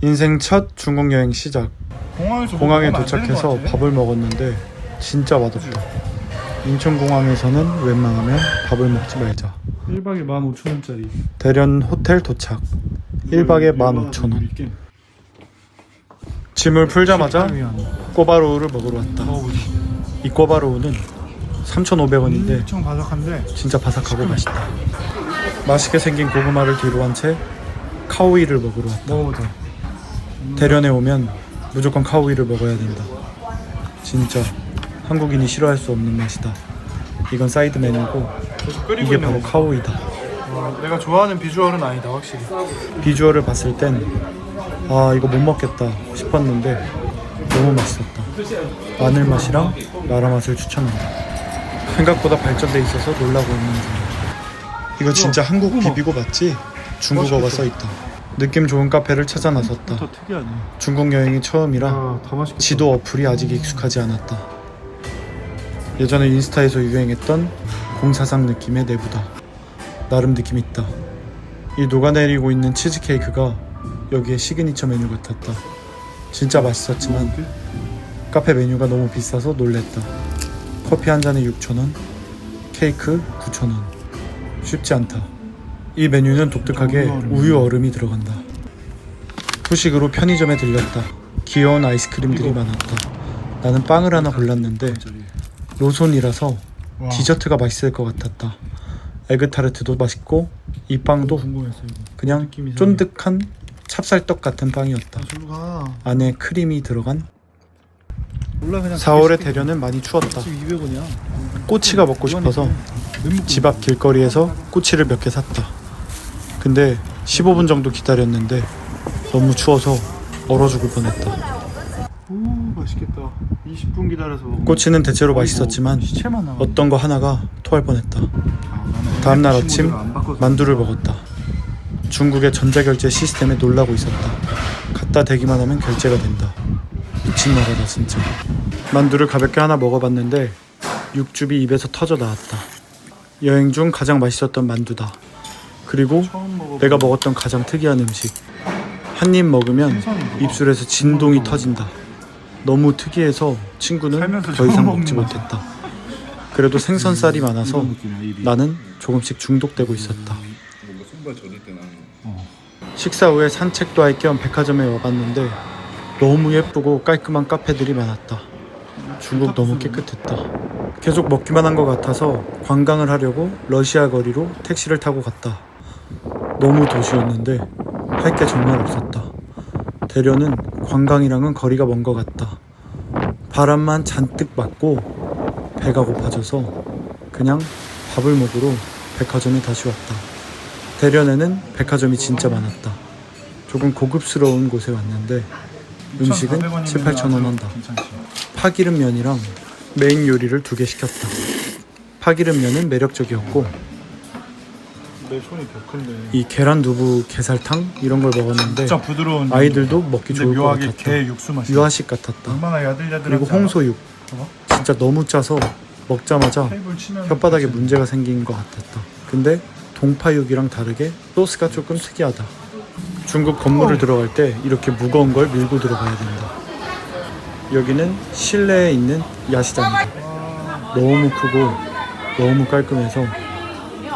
인생 첫 중국 여행 시작. 공항에 도착해서. 밥을 먹었는데 진짜 맛없다. 인천공항에서는 웬만하면 밥을 먹지 말자. 1박에 15,000원짜리 대련 호텔 도착. 1박에 15,000원. 짐을 풀자마자 꼬바로우를 먹으러 왔다. 이 꼬바로우는 3,500원인데 엄청 바삭한데 진짜 바삭하고 맛있다. 맛있게 생긴 고구마를 뒤로 한 채 카오이를 먹으러 왔다. 대련에 오면 무조건 카오이를 먹어야 된다. 진짜 한국인이 싫어할 수 없는 맛이다. 이건 사이드 메뉴고 계속 끓이고 이게 있는 바로 거 카오이다. 와, 내가 좋아하는 비주얼은 아니다 확실히 비주얼을 봤을 땐 아 이거 못 먹겠다 싶었는데 너무 맛있었다. 마늘 맛이랑 마라 맛을 추천한다. 생각보다 발전돼 있어서 놀라고 있는 중. 이거 진짜 한국. 비비고 맞지? 중국어가. 써 있다. 느낌 좋은 카페를 찾아 나섰다. 특이하네 중국 여행이 처음이라 맛있겠다 지도 어플이 아직 익숙하지 않았다. 예전에 인스타에서 유행했던 공사상 느낌의 내부다. 나름 느낌 있다. 이 녹아내리고 있는 치즈케이크가 여기에 시그니처 메뉴 같았다. 진짜 맛있었지만 카페 메뉴가 너무 비싸서 놀랬다. 커피 한 잔에 6,000원, 케이크 9,000원. 쉽지 않다. 이 메뉴는 독특하게 우유 얼음. 우유 얼음이 들어간다. 후식으로 편의점에 들렸다. 귀여운 아이스크림들이 많았다. 나는 빵을 하나 골랐는데 로손이라서 와, 디저트가 맛있을 것 같았다. 에그타르트도 맛있고 이 빵도 그냥. 쫀득한 찹쌀떡 같은 빵이었다. 아 안에 크림이 들어간 몰라 그냥 4월의 대련은 많이 추웠다. 200원이야 꼬치가 먹고 싶어서 집 앞 길거리에서 꼬치를 몇 개 샀다. 근데 15분 정도 기다렸는데 너무 추워서 얼어 죽을 뻔했다. 오 맛있겠다 20분 기다려서 먹으면 꼬치는 대체로 맛있었지만 어떤 거 하나가 토할 뻔했다. 아, 다음날 아침 만두를 먹었다. 중국의 전자결제 시스템에 놀라고 있었다. 갖다 대기만 하면 결제가 된다. 미친 나라다 진짜. 만두를 가볍게 하나 먹어봤는데 육즙이 입에서 터져 나왔다. 여행 중 가장 맛있었던 만두다. 그리고 내가 먹었던 가장 특이한 음식. 한 입 먹으면? 입술에서 진동이 터진다. 너무 특이해서 친구는 더 이상 먹지. 못했다. 그래도 생선살이 많아서 나는 조금씩 중독되고 있었다. 식사 후에 산책도 할 겸 백화점에 와봤는데 너무 예쁘고 깔끔한 카페들이 많았다. 중국 너무 깨끗했다. 계속 먹기만 한 것 같아서 관광을 하려고 러시아 거리로 택시를 타고 갔다. 너무 도시였는데 할 게 정말 없었다. 대련은 관광이랑은 거리가 먼 것 같다. 바람만 잔뜩 맞고 배가 고파져서 그냥 밥을 먹으러 백화점에 다시 왔다. 대련에는 백화점이 진짜 많았다. 조금 고급스러운 곳에 왔는데 음식은 2,400원이면 7, 8천 원 한다. 괜찮지 파기름 면이랑 메인 요리를 두 개 시켰다. 파기름 면은 매력적이었고 내 손이 더 큰데 이 계란 두부 게살탕 이런 걸 먹었는데 진짜 부드러운 아이들도 먹기 근데 좋을 것 묘하게 같았다. 게 육수 맛이 유아식 같았다. 얼마나 야들야들한지 그리고? 홍소육 봐봐. 진짜 너무 짜서 먹자마자 테이블 치면 혓바닥에. 문제가 생긴 것 같았다. 근데 동파육이랑 다르게 소스가 조금 특이하다. 중국 건물을 어. 들어갈 때 이렇게 무거운 걸 밀고 들어가야 된다. 여기는 실내에 있는 야시장이다. 너무 크고 너무 깔끔해서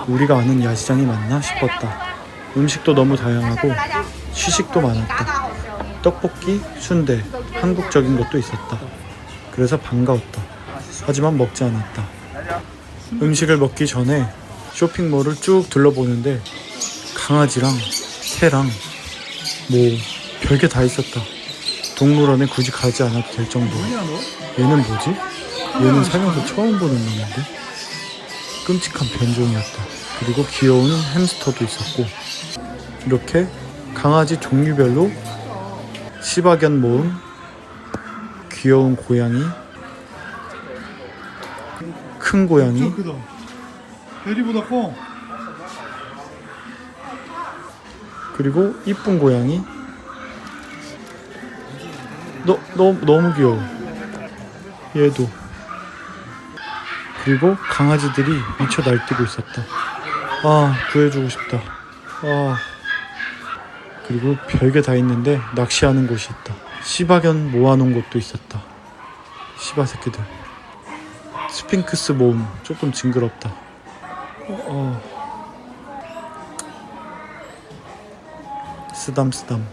우리가 아는 야시장이 맞나 싶었다. 음식도 너무 다양하고 시식도 많았다. 떡볶이, 순대, 한국적인 것도 있었다. 그래서 반가웠다. 하지만 먹지 않았다. 음식을 먹기 전에 쇼핑몰을 쭉 둘러보는데 강아지랑 새랑 뭐 별게 다 있었다. 동물원에 굳이 가지 않아도 될 정도. 얘는 뭐지? 얘는 살면서 처음 보는 놈인데? 끔찍한 변종이었다. 그리고 귀여운 햄스터도 있었고 이렇게 강아지 종류별로 시바견 모음, 귀여운 고양이, 큰 고양이, 베리보다 커 그리고 이쁜 고양이. 너, 너, 너무 귀여워. 얘도. 그리고 강아지들이 미쳐 날뛰고 있었다. 아, 구해주고 싶다. 아. 그리고 별게 다 있는데 낚시하는 곳이 있다. 시바견 모아놓은 곳도 있었다. 시바 새끼들. 스핑크스 모음 조금 징그럽다. 어, 어. 쓰담 쓰담.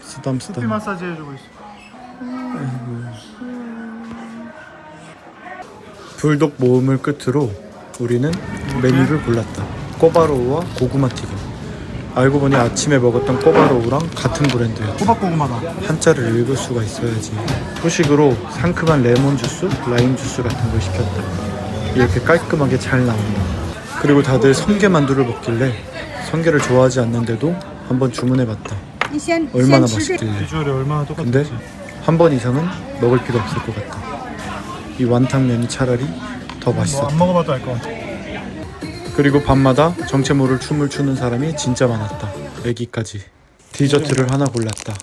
쓰담 커피. 마사지 해주고 있어. 불독 모음을 끝으로 우리는 메뉴를 골랐다. 꼬바로우와 고구마 튀김. 알고 보니 아침에 먹었던 꼬바로우랑 같은 브랜드야. 꼬박고구마다. 한자를 읽을 수가 있어야지. 후식으로 상큼한 레몬 주스, 라임 주스 같은 걸 시켰다. 이렇게 깔끔하게 잘 나온다. 그리고 다들 성게 만두를 먹길래 성게를 좋아하지 않는데도 한번 주문해봤다. 얼마나 맛있길래. 근데 한 번 이상은 먹을 필요 없을 것 같다. 이 완탕면이 차라리 더 맛있었다. 뭐안 먹어봐도 알 것 같아. 그리고 밤마다 정체 모를 춤을 추는 사람이 진짜 많았다. 애기까지. 디저트를 하나 골랐다.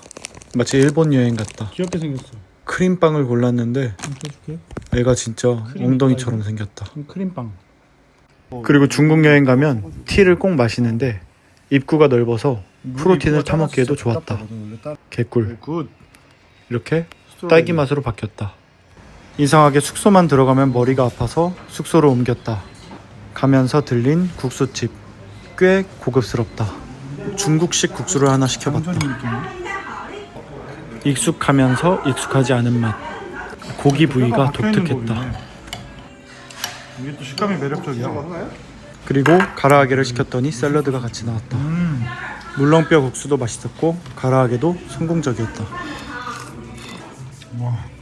마치 일본 여행 같다. 귀엽게 생겼어. 크림빵을 골랐는데. 애가 진짜 엉덩이처럼 생겼다. 크림빵. 그리고 중국 여행 가면 티를 꼭 마시는데 입구가 넓어서 프로틴을 타먹기에도 좋았다. 개꿀. 굿. 이렇게 딸기 맛으로 바뀌었다. 이상하게 숙소만 들어가면 머리가 아파서 숙소로 옮겼다. 가면서 들린 국수집. 꽤 고급스럽다. 중국식 국수를 하나 시켜봤다. 익숙하면서 익숙하지 않은 맛. 고기 부위가 독특했다. 이게 또 식감이 매력적이야. 그리고 가라아게를 시켰더니 샐러드가 같이 나왔다. 음. 물렁뼈 국수도 맛있었고 가라아게도 성공적이었다. 와.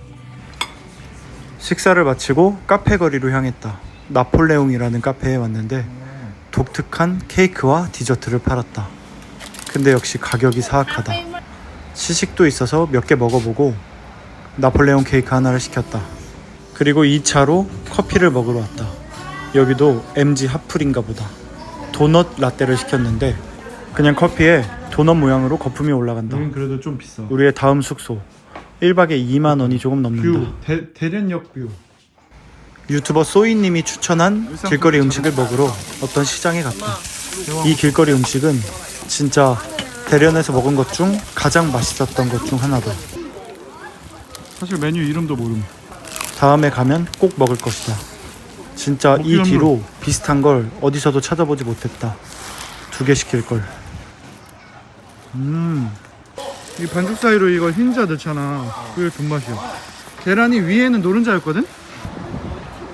식사를 마치고 카페 거리로 향했다. 나폴레옹이라는 카페에 왔는데 독특한 케이크와 디저트를 팔았다. 근데 역시 가격이 사악하다. 시식도 있어서 몇 개 먹어보고 나폴레옹 케이크 하나를 시켰다. 그리고 2차로 커피를 먹으러 왔다. 여기도 MG 핫플인가 보다. 도넛 라떼를 시켰는데 그냥 커피에 도넛 모양으로 거품이 올라간다. 여긴 그래도 좀 비싸. 우리의 다음 숙소 1박에 2만 원이 조금 넘는다. 뷰. 대, 대련역 뷰. 유튜버 소이님이 추천한 길거리 음식을 먹으러 어떤 시장에 갔다. 이 길거리 음식은 진짜 대련에서 먹은 것 중 가장 맛있었던 것 중 하나다. 사실 메뉴 이름도 모름. 다음에 가면 꼭 먹을 것이다. 진짜 이 뒤로 비슷한 걸 어디서도 찾아보지 못했다. 두 개 시킬 걸. 음. 이 반죽 사이로 이걸 흰자 넣잖아. 그게 존맛이야. 계란이 위에는 노른자였거든?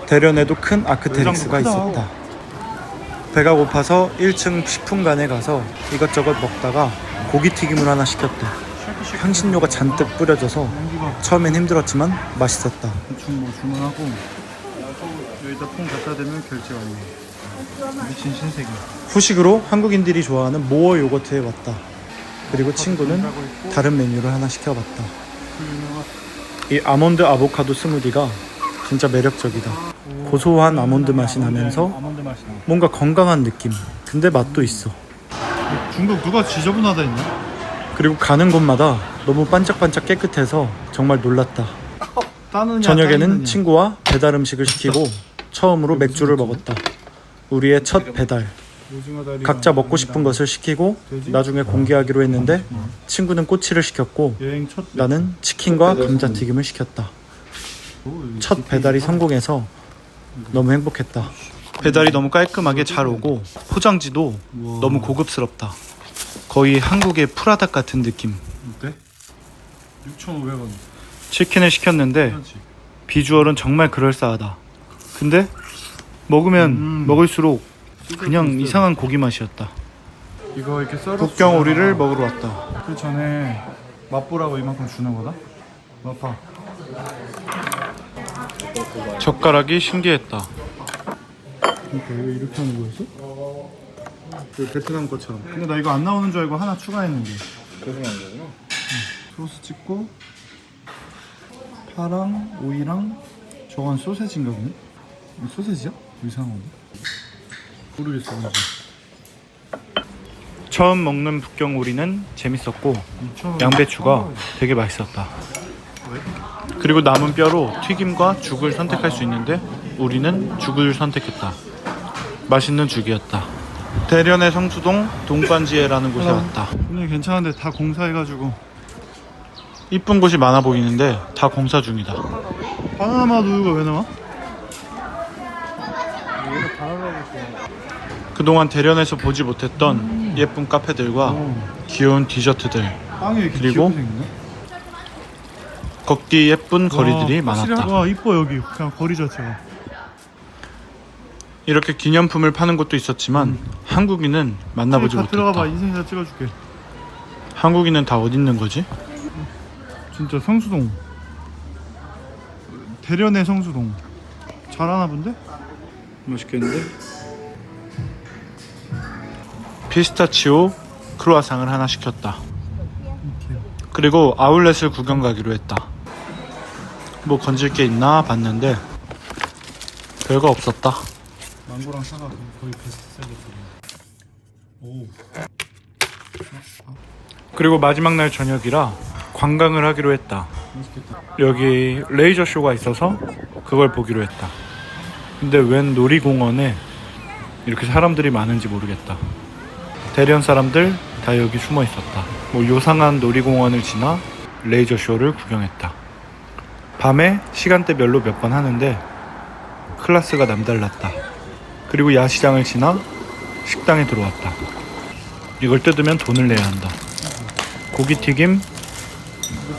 대련에도 큰 아크테릭스가 외장도 크다. 있었다. 배가 고파서 1층 식품관에 가서 이것저것 먹다가 고기 튀김을 하나 시켰다. 향신료가 잔뜩 뿌려져서 연기가 처음엔 힘들었지만 맛있었다. 대충 뭐 주문하고 여기다 통 갖다 대면 결제 완료. 미친 신세계. 후식으로 한국인들이 좋아하는 모어 요거트에 왔다. 그리고 친구는 다른 메뉴를 하나 시켜봤다. 이 아몬드 아보카도 스무디가 진짜 매력적이다. 고소한 아몬드 맛이 나면서 아몬드 맛이 나. 뭔가 건강한 느낌. 근데 맛도 있어. 중국 누가 지저분하다 했냐? 그리고 가는 곳마다 너무 반짝반짝 깨끗해서 정말 놀랐다. 따느냐 저녁에는 짜느냐. 친구와 배달 음식을 시키고 처음으로 맥주를 먹었다. 우리의 첫 배달. 각자 먹고 싶은 것을 시키고 나중에 공개하기로 했는데 친구는 꼬치를 시켰고 나는 치킨과 감자튀김을 시켰다. 첫 배달이 성공해서 너무 행복했다. 배달이 너무 깔끔하게 잘 오고 포장지도 너무 고급스럽다. 거의 한국의 프라닭 같은 느낌. 어때? 6,500원. 치킨을 시켰는데? 비주얼은 정말 그럴싸하다. 근데 먹으면 음. 먹을수록 그냥 이상한 고기 맛이었다. 이거 이렇게 썰어. 북경 오리를 먹으러 왔다. 그 전에 맛보라고 이만큼 주는 거다. 맛봐. 젓가락이 신기했다. 그러니까 이거 이렇게 하는 거였어? 그 베트남 것처럼. 근데 나 이거 안 나오는 줄 알고 하나 추가했는데. 그래서 나온 거구나. 소스 찍고 파랑 오이랑 저건 소세지인가 보네? 이거 소세지야? 이상한데? 모르겠어 뭔지 처음 먹는 북경 오리는 재밌었고 2,000원 양배추가 되게 맛있었다. 그리고 남은 뼈로 튀김과 죽을 선택할 수 있는데 우리는 죽을 선택했다. 맛있는 죽이었다. 대련의 성수동 동반지에라는 곳에 어. 왔다. 분위기 괜찮은데 다 공사해가지고 이쁜 곳이 많아 보이는데 다 공사 중이다. 바나나 우유가 왜 나와? 그동안 대련에서 보지 못했던 예쁜 카페들과 귀여운 디저트들, 빵이 이렇게 그리고 귀엽게 생겼네? 걷기 예쁜 거리들이 와, 확실히 많았다. 와 이뻐 여기 그냥 거리 자체가 이렇게 기념품을 파는 곳도 있었지만 한국인은 만나보지 다 못했다. 들어가봐 인생샷 찍어줄게 한국인은 다 어디 있는 거지? 진짜 성수동 대련의 성수동 잘하나 본데? 맛있겠는데? 피스타치오 크루아상을 하나 시켰다. 그리고 아울렛을 구경 가기로 했다. 뭐 건질 게 있나 봤는데 별거 없었다. 망고랑 사과 거의 베스트셀러거든 오 그리고 마지막 날 저녁이라 관광을 하기로 했다. 여기 레이저 쇼가 있어서 그걸 보기로 했다. 근데 웬 놀이공원에 이렇게 사람들이 많은지 모르겠다. 대련 사람들 다 여기 숨어 있었다. 뭐 요상한 놀이공원을 지나 레이저 쇼를 구경했다. 밤에 시간대별로 몇 번 하는데 클래스가 남달랐다. 그리고 야시장을 지나 식당에 들어왔다. 이걸 뜯으면 돈을 내야 한다. 고기튀김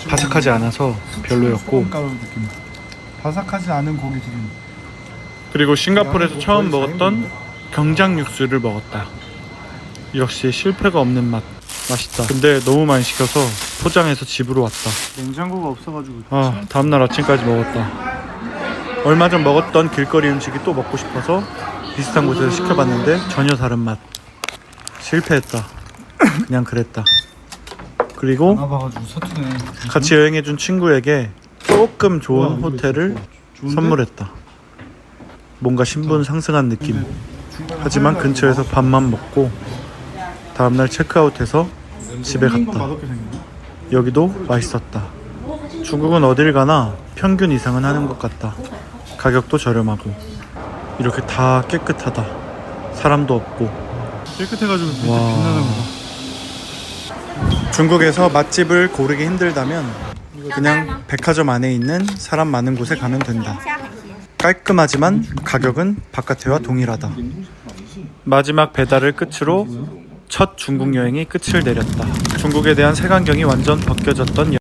바삭하지 않아서 별로였고 바삭하지 않은 고기 튀김 그리고 싱가포르에서 처음 먹었던 경장 육수를 먹었다. 역시 실패가 없는 맛. 맛있다. 근데 너무 많이 시켜서 포장해서 집으로 왔다. 냉장고가 없어가지고 아, 다음날 아침까지 먹었다. 얼마 전 먹었던 길거리 음식이 또 먹고 싶어서 비슷한 곳에서 시켜봤는데 전혀 다른 맛. 실패했다. 그냥 그랬다. 그리고 서투네 같이 여행해준 친구에게 조금 좋은 호텔을 선물했다. 뭔가 신분 상승한 느낌. 하지만 근처에서 밥만 먹고 다음날 체크아웃해서 집에 갔다. 여기도 맛있었다. 중국은 어딜 가나 평균 이상은 하는 것 같다. 가격도 저렴하고 이렇게 다 깨끗하다. 사람도 없고 깨끗해가지고 진짜 와. 빛나는 거다 중국에서 맛집을 고르기 힘들다면 그냥 백화점 안에 있는 사람 많은 곳에 가면 된다. 깔끔하지만 가격은 바깥에와 동일하다. 마지막 배달을 끝으로 첫 중국 여행이 끝을 내렸다. 중국에 대한 색안경이 완전 벗겨졌던